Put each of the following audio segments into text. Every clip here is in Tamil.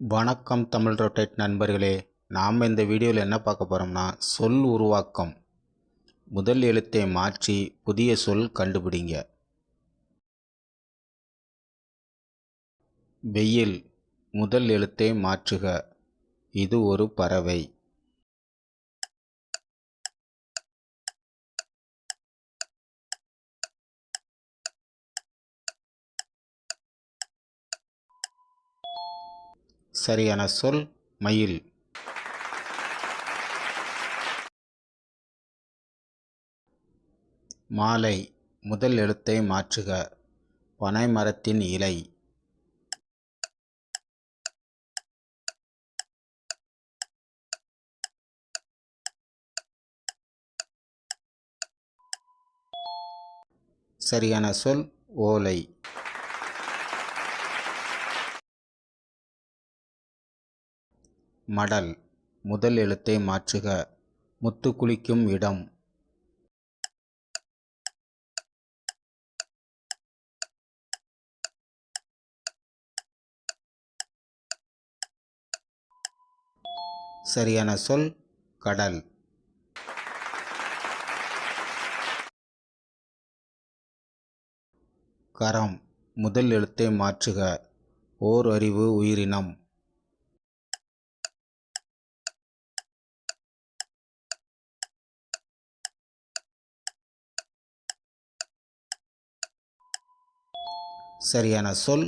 வணக்கம் தமிழ் ரொட்டேட் நண்பர்களே நாம் இந்த வீடியோவில் என்ன பார்க்க போகிறோம்னா சொல் உருவாக்கம். முதல் எழுத்தை மாற்றி புதிய சொல் கண்டுபிடிங்க. வெயில் முதல் எழுத்தை மாற்றுக. இது ஒரு பறவை. சரியான சொல் மயில். மாலை முதல் எழுத்தை மாற்றுக. பனை மரத்தின் இலை. சரியான சொல் ஓலை. மடல். முதல் எழுத்தை மாற்றுக. முத்து குளிக்கும் இடம். சரியான சொல் கடல். கரம். முதல் எழுத்தை மாற்றுக. ஓர் அறிவு உயிரினம். சரியான சொல்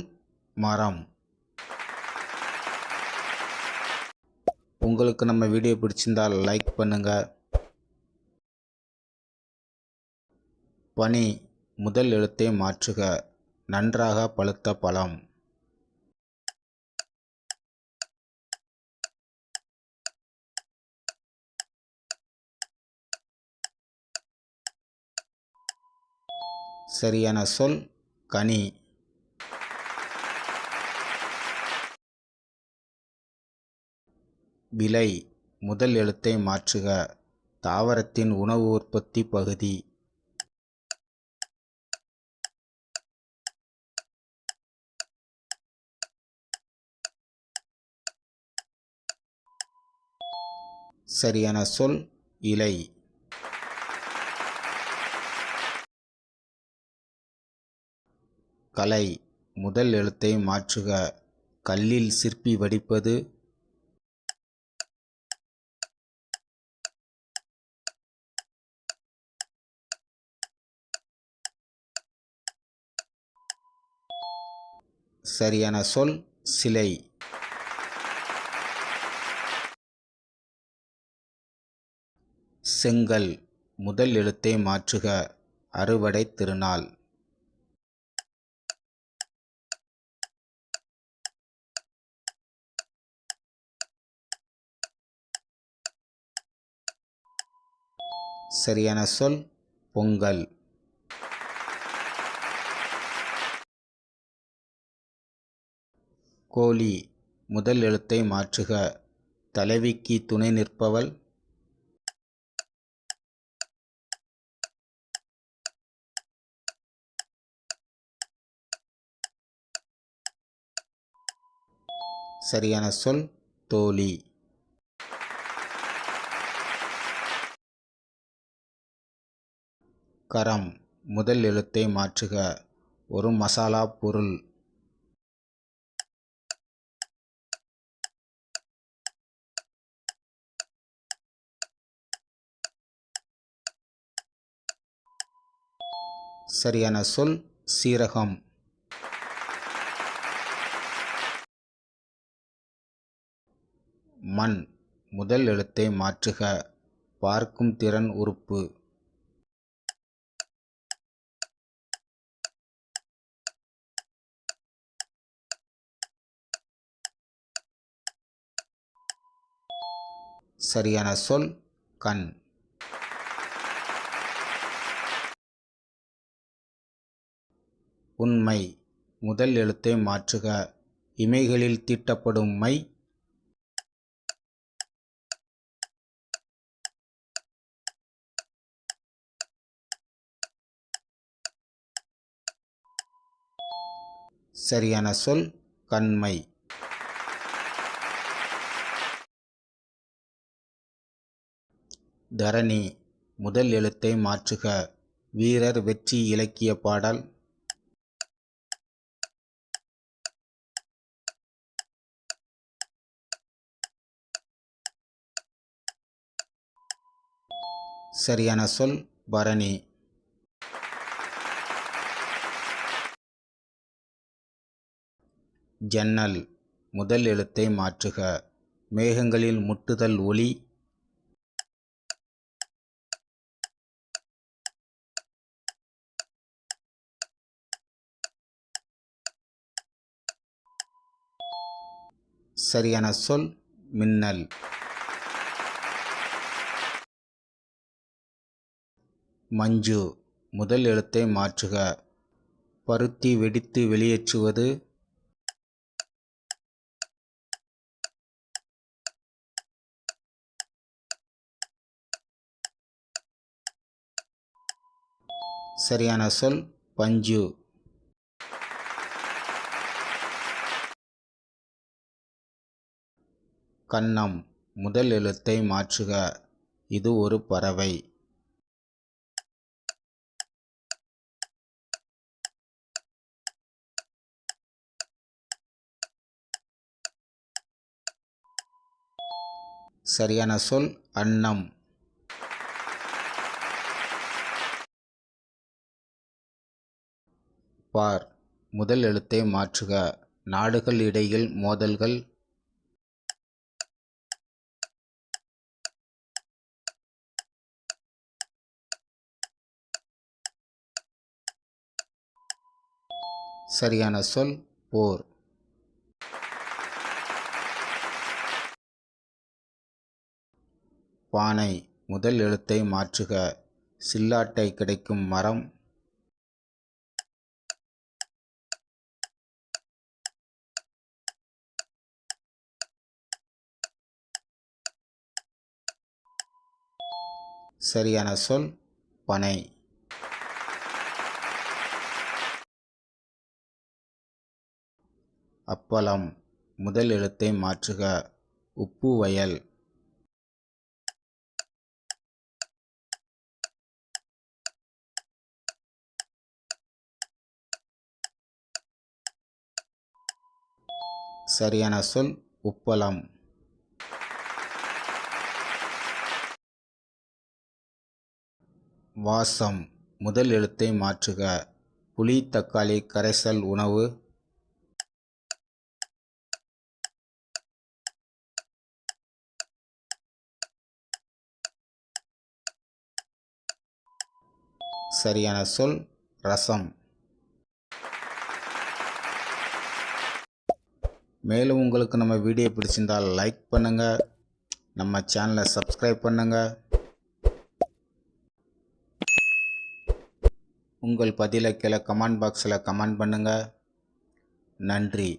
மரம். உங்களுக்கு நம்ம வீடியோ பிடிச்சிருந்தால் லைக் பண்ணுங்க. பனி முதல் எழுத்தை மாற்றுக. நன்றாக பழுத்த பழம். சரியான சொல் கனி. விலை முதல் எழுத்தை மாற்றுக. தாவரத்தின் உணவு உற்பத்தி பகுதி. சரியான சொல் இலை. கலை முதல் எழுத்தை மாற்றுக. கல்லில் சிற்பி வடிப்பது சரியான சொல் சிலை. செங்கல் முதல் எழுத்தை மாற்றுக அறுவடை திருநாள். சரியான சொல் பொங்கல். கோழி முதல் எழுத்தை மாற்றுக. தலைவிக்கு துணை நிற்பவள். சரியான சொல் தோழி. கரம் முதல் எழுத்தை மாற்றுக. ஒரு மசாலா பொருள். சரியான சொல் சீரகம். மண் முதல் எழுத்தை மாற்றுக. பார்க்கும் திறன் உறுப்பு. சரியான சொல் கண். உண்மை. முதல் எழுத்தை மாற்றுக. இமைகளில் தீட்டப்படும் மை. சரியான சொல் கண்மை. தரணி. முதல் எழுத்தை மாற்றுக. வீரர் வெற்றி இலக்கிய பாடல். சரியான சொல் பரணி. ஜன்னல் முதல் எழுத்தை மாற்றுக. மேகங்களில் முட்டுதல் ஒளி. சரியான சொல் மின்னல். மஞ்சு முதல் எழுத்தை மாற்றுக. பருத்தி வெடித்து வெளியேற்றுவது. சரியான சொல் பஞ்சு. கன்னம் முதல் எழுத்தை மாற்றுக. இது ஒரு பறவை. சரியான சொல் அன்னம். பார் முதல் எழுத்தை மாற்றுக. நாடுகள் இடையில் மோதல்கள். சரியான சொல் போர். பானை முதல் எழுத்தை மாற்றுக. சில்லாட்டை கிடைக்கும் மரம். சரியான சொல் பனை. அப்பளம் முதல் எழுத்தை மாற்றுக. உப்பு வயல். சரியான சொல் உப்பளம். வாசம் முதல் எழுத்தை மாற்றுக. புளி தக்காளி கரைசல் உணவு. சரியான சொல் ரசம். மேலும் உங்களுக்கு நம்ம வீடியோ பிடிச்சிருந்தால் லைக் பண்ணுங்கள் நம்ம சேனலை சப்ஸ்கிரைப் பண்ணுங்கள் உங்கள் பதிலை கீழே கமெண்ட் பாக்ஸில் கமெண்ட் பண்ணுங்கள் நன்றி.